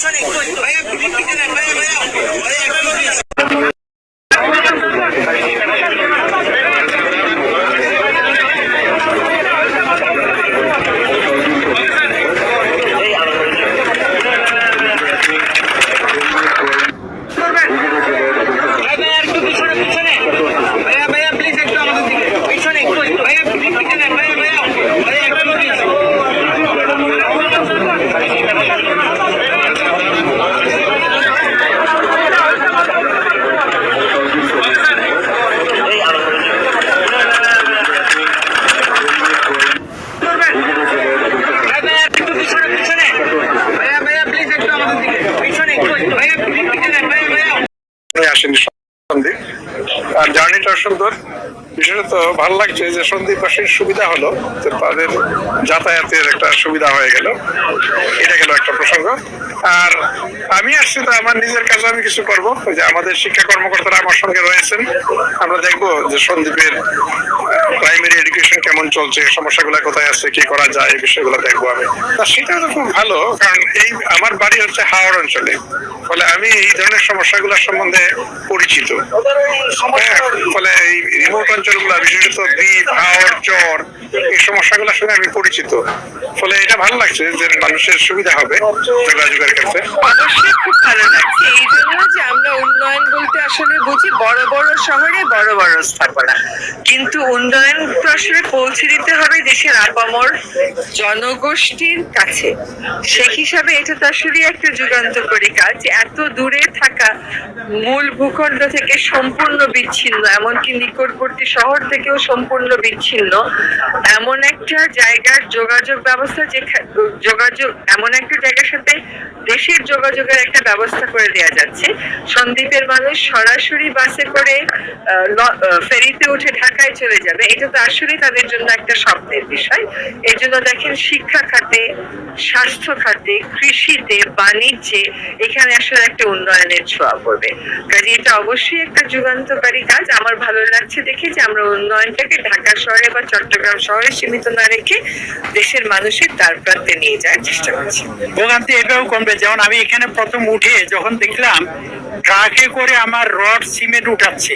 这里滚还要 আসেনি সন্দীপ আর জার্নিটা সুন্দর। বিশেষত ভালো লাগছে যে সন্দীপবাসীর সুবিধা হলো তাদের যাতায়াতের একটা সুবিধা হয়ে গেল। এটা গেল একটা প্রসঙ্গ। আর আমি আসছি তো আমার নিজের কাজে, আমি কিছু করব। যে আমাদের শিক্ষা কর্মকর্তারা আমার সঙ্গে রয়েছেন। আমরা দেখব যে সন্দীপের প্রাইমারি কেমন চলছে সমস্যাগুলো কোথায় আছে কি করা যায় এই বিষয়গুলো দেখব আমি। তা সেটা তো খুব ভালো কারণ এই আমার বাড়ি হচ্ছে হাওড় অঞ্চলে। ফলে আমি এই ধরনের সমস্যাগুলো সম্বন্ধে পরিচিত। হ্যাঁ, ফলে এই রিমোট অঞ্চলগুলো বিশেষত দ্বীপ হাওড় চর এই সমস্যাগুলোর সঙ্গে আমি পরিচিত। ফলে এটা ভালো লাগছে যে মানুষের সুবিধা হবে যোগাযোগের ক্ষেত্রে লাগছে এই জন্য যে আমরা উন্নয়ন বলতে আসলে বুঝি বড় বড় শহরে বড় বড় স্থাপনা। কিন্তু উন্নয়ন প্রশ্নে পৌঁছে দিতে হবে দেশের আপামর জনগোষ্ঠীর কাছে। সে হিসাবে এটা তো আসলে একটা যুগান্তকারী কাজ। এত দূরে থাকা মূল ভূখণ্ড থেকে সম্পূর্ণ বিচ্ছিন্ন, এমনকি নিকটবর্তী শহর থেকেও সম্পূর্ণ বিচ্ছিন্ন, এমন একটা জায়গার যোগাযোগ ব্যবস্থা যে যোগাযোগ, এমন একটা জায়গার সাথে দেশের যোগাযোগের একটা ব্যবস্থা করে দেওয়া যাচ্ছে। সন্দ্বীপের মানুষ সরাসরি বাসে করে ফেরিতে উঠে ঢাকায় চলে যাবে। এটা তো আসলে তাদের জন্য একটা স্বপ্নের বিষয়। এর জন্য দেখেন শিক্ষা খাতে, স্বাস্থ্য খাতে, কৃষিতে, বাণিজ্যে এখানে আসলে একটা উন্নয়নের ছোঁয়া পড়বে। কাজে এটা অবশ্যই একটা যুগান্তকারী কাজ। আমার ভালো লাগছে দেখে যে আমরা উন্নয়নটাকে ঢাকা শহরে বা চট্টগ্রাম শহরে সীমিত না রেখে দেশের মানুষের দ্বার প্রান্তে নিয়ে যাওয়ার চেষ্টা করছি। ভোগান্তি এভাবেও কমবে। যেমন আমি এখানে প্রথম উঠে যখন দেখলাম, ট্রাকে করে আমার রড সিমেন্ট উঠাচ্ছে।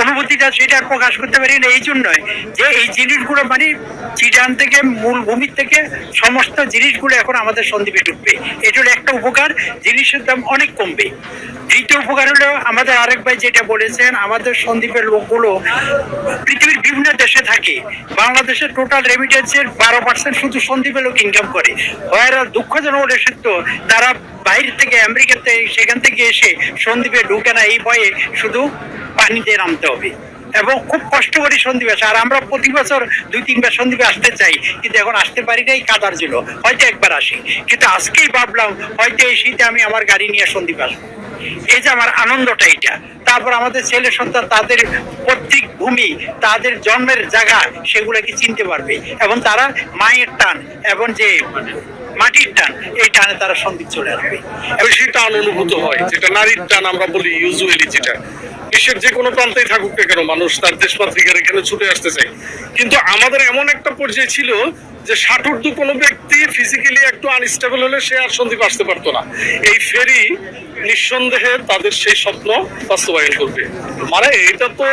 অনুভূতিটা সেটা প্রকাশ করতে পারি না, এই জন্যই যে এই জিনিসগুলো মানে চিটান থেকে মূল ভূমির থেকে সমস্ত জিনিসগুলো এখন আমাদের সন্দীপে ঢুকবে। এটার একটা উপকার, জিনিসের দাম অনেক কমবে। দ্বিতীয় উপকার হলো আমাদের আরেক ভাই যেটা বলেছেন, আমাদের সন্দীপের লোকগুলো পৃথিবীর বিভিন্ন দেশে থাকে। বাংলাদেশের টোটাল রেমিটেন্সের বারো পার্সেন্ট শুধু সন্দীপের লোক ইনকাম করে। হয় দুঃখজনক হলে সত্য তারা বাইরে থেকে, আমেরিকাতে, সেখান থেকে এসে সন্দীপে ঢুকে না, এই ভয়ে শুধু পানিতে নামতে হবে। এবং খুব কষ্ট করি সন্দীপে আর আমরা প্রতি বছর দুই, তিনবার সন্দীপে আসতে চাই, কিন্তু এখন আসতে পারি নাই, কাদার জন্য। হয়তো একবার আসি। কিন্তু আজকেই ভাবলাম, হয়তো এই শীতে আমি আমার গাড়ি নিয়ে সন্দীপ আসব। এই যে আমার আনন্দটা এটা তারপর আমাদের ছেলে সন্তান, তাদের প্রত্যেক ভূমি, তাদের জন্মের জায়গা সেগুলোকে চিনতে পারবে? এবং তারা মায়ের টান, এবং যে মাটির টান, এই টানে তারা সন্দীপ চলে আসবে। বেশি টান অনুভূত হয়, যেটা নারীর টান আমরা বলি, ইউজুয়ালি যেটা। বিশ্বের যে কোনো প্রান্তেই থাকুক না কেন, মানুষ তার দেশমাতৃকার এখানে ছুটে আসতে চায়। কিন্তু আমাদের এমন একটা পর্যায়ে ছিল যে ষাটোর্ধ কোনো ব্যক্তি ফিজিক্যালি একটু আনস্টেবল হলে সে আর সন্দীপ আসতে পারতো না। এই ফেরি নিঃসন্দেহে তাদের সেই স্বপ্ন বাস্তবায়ন করবে। মানে এটা তো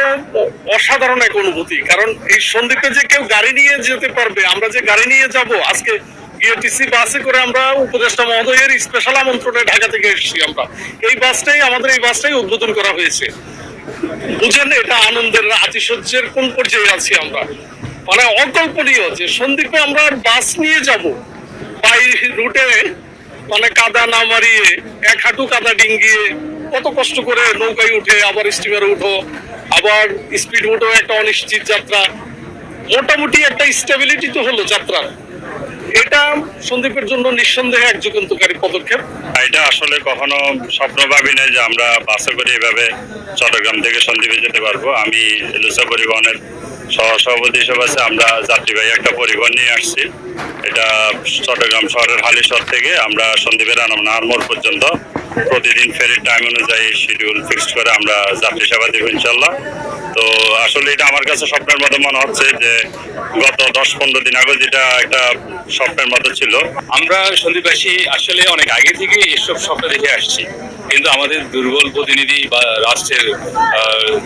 অসাধারণ এক অনুভূতি, কারণ এই সন্দীপে যে কেউ গাড়ি নিয়ে যেতে পারবে, আমরা যে গাড়ি নিয়ে যাব, আজকে বিএটিসি বাসে করে আমরা উপদেষ্টা মহোদয়ের স্পেশাল আমন্ত্রণে ঢাকা থেকে এসেছি আমরা। এই বাসটাই, আমাদের এই বাসটাই উদ্বোধন করা হয়েছে। বুঝেন, এটা আনন্দের আতিশয্যের কোন পর্যায়ে আছি আমরা? মানে অকল্পনীয় যে সন্দীপে আমরা বাস নিয়ে যাব, বাই রুটে মানে কাদা না মারিয়ে, এক হাঁটু কাদা ডিঙ্গিয়ে, কত কষ্ট করে নৌকায় উঠে আবার স্টিমারে উঠো, আবার স্পিড বোটও একটা অনিশ্চিত যাত্রা। মোটামুটি একটা স্টেবিলিটি তো হলো যাত্রার। এটা সন্দীপের জন্য নিঃসন্দেহে এক যুগান্তকারী পদক্ষেপ। এটা আসলে কখনো স্বপ্ন ভাবি নাই যে আমরা বাসে করে এভাবে চট্টগ্রাম থেকে সন্দীপে যেতে পারব। আমি লুসা পরিবহনের সহ সভাপতি হিসেবে আছে। আমরা যাত্রীবাহী একটা পরিবহন নিয়ে আসছি। এটা চট্টগ্রাম শহরের হালিশহর থেকে আমরা সন্দীপের নাহারমোড় পর্যন্ত। প্রতিদিন ফেরির টাইম অনুযায়ী শিডিউল ফিক্সড করে আমরা যাত্রী সেবা দেবো ইনশাল্লাহ। তো আসলে এটা আমার কাছে স্বপ্নের মতো মনে হচ্ছে যে গত দশ পনেরো দিন আগে যেটা একটা স্বপ্নের মতো ছিল। আমরা সন্দীপবাসী আসলে অনেক আগে থেকে এসব স্বপ্ন দেখে আসছি। কিন্তু আমাদের দুর্বল প্রতিনিধি বা রাষ্ট্রের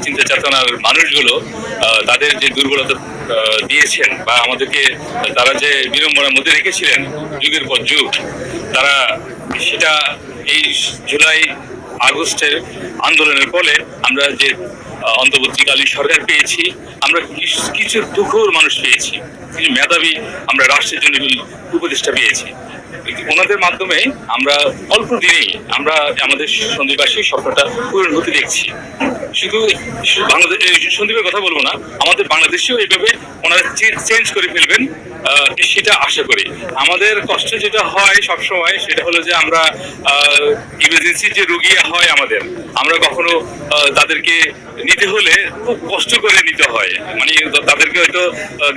চিন্তা চেতনার মানুষগুলো তাদের যে দুর্বলতা দিয়েছেন বা আমাদেরকে, তারা যে বিড়ম্বনার মধ্যে রেখেছিলেন যুগের পর যুগ, তারা সেটা এই জুলাই আগস্টের আন্দোলনের ফলে আমরা যে অন্তর্বর্তীকালীন সরকার পেয়েছি। আমরা কিছু- দুঃখর মানুষ পেয়েছি। কিছু মেধাবী আমরা রাষ্ট্রের জন্য উপদেষ্টা পেয়েছি। ওনাদের মাধ্যমে আমরা অল্প দিনেই আমরা আমাদের সন্দীপবাসী স্বপ্নটা পূরণ হতে দেখছি। শুধু বাংলাদেশ সন্দীপের কথা বলব না, আমাদের বাংলাদেশেও এইভাবে ওনারা চেঞ্জ করে ফেলবেন। সেটা আশা করি। আমাদের কষ্ট যেটা হয় সবসময়, সেটা হলো যে আমরা ইমার্জেন্সি যে রুগী হয় আমাদের, আমরা কখনো তাদেরকে নিতে হলে খুব কষ্ট করে নিতে হয়। মানে তাদেরকে হয়তো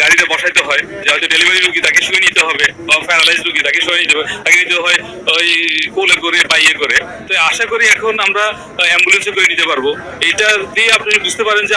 গাড়িতে বসাইতে হয়, যে হয়তো ডেলিভারি রুগী তাকে শুয়ে নিতে হবে, বা প্যারালাইজ রুগী তাকে শুয়ে নিতে হবে, তাকে নিতে হয় ওই কোলে করে বা ইয়ে করে। তো আশা করি এখন আমরা অ্যাম্বুলেন্সে করে নিতে পারব। এইটা দিয়ে আপনি বুঝতে পারেন যে